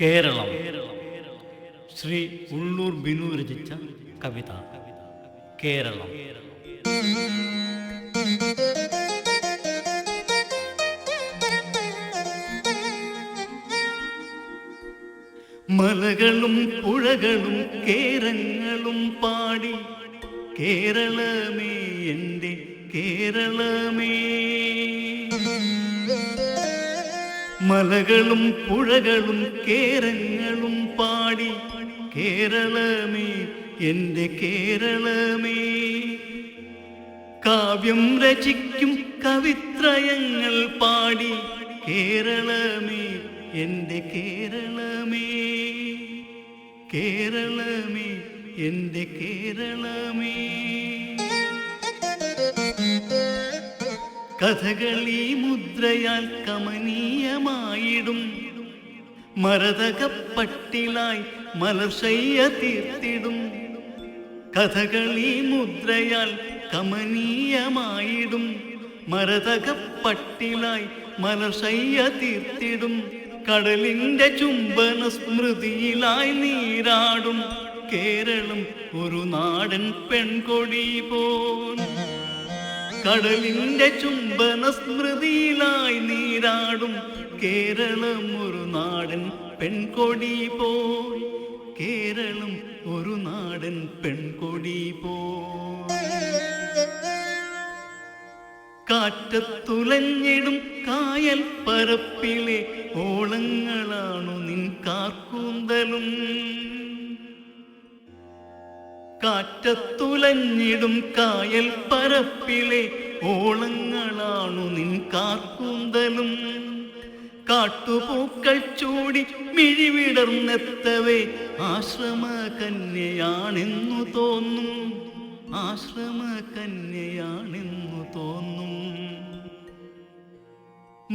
കേരളം. ശ്രീ ഉള്ളൂർ ബിനു രചിച്ച കവിത. കേരളം. മലകളും പുഴകളും കേരങ്ങളും പാടി കേരളമേ എന്റെ കേരളമേ. മലകളും പുഴകളും കേരങ്ങളും പാടി കേരളമേ എന്റെ കേരളമേ. കാവ്യം രചിക്കും കവിത്രയങ്ങൾ പാടി കേരളമേ എന്റെ കേരളമേ. കേരളമേ എന്റെ കേരളമേ. കഥകളി മുദ്രയാൽ കമനീയമായിടും. മരതകപ്പട്ടിലായി മലശയ്യ തീർത്തിടും. കഥകളി മുദ്രയാൽ കമനീയമായിടും. മരതകപ്പട്ടിലായി മലശയ്യ തീർത്തിടും. കടലിന്റെ ചുംബന സ്മൃതിയിലായി നീരാടും. കേരളം ഒരു നാടൻ പെൺകൊടി പോൽ. കടലിന്റെ ചുംബന സ്മൃതിയിലായി നീരാടും കേരളം ഒരു നാടൻ പെൺകൊടി പോൽ. കേരളം ഒരു നാടൻ പെൺകൊടി പോൽ. കാറ്റത്തുലഞ്ഞിടും കായൽ പരപ്പിലെ ഓളങ്ങളാണു നിൻ കാർക്കൂന്തലും. കാറ്റത്തുലഞ്ഞിടും കായൽ പരപ്പിലെ ഓളങ്ങളാണു നിൻ കാർക്കൂന്തലും. കാട്ടുപൂക്കൾ ചൂടി മിഴിവിടർന്നെത്തവേ ആശ്രമ കന്യയാണെന്നു തോന്നും. ആശ്രമ കന്യയാണെന്നു തോന്നും.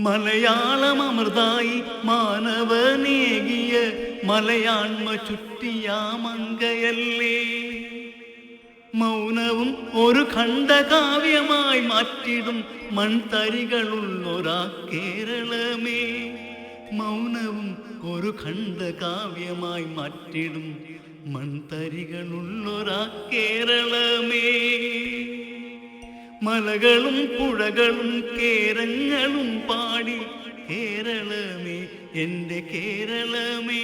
മലയാളം അമൃതായി മാനവനേകിയ മലയാൺമ ചുറ്റിയാമങ്കയല്ലേ മൗനവും ഒരു ഖണ്ഡകാവ്യമായി മാറ്റിടും മൺതരികളുള്ളൊരാ കേരളമേ മൗനവും ഒരു ഖണ്ഡകാവ്യമായി മാറ്റിടും മൺതരികളുള്ളൊരാ കേരളമേ മലകളും പുഴകളും കേരങ്ങളും പാടി കേരളമേ എന്റെ കേരളമേ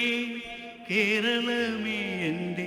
കേരളമേ എന്റെ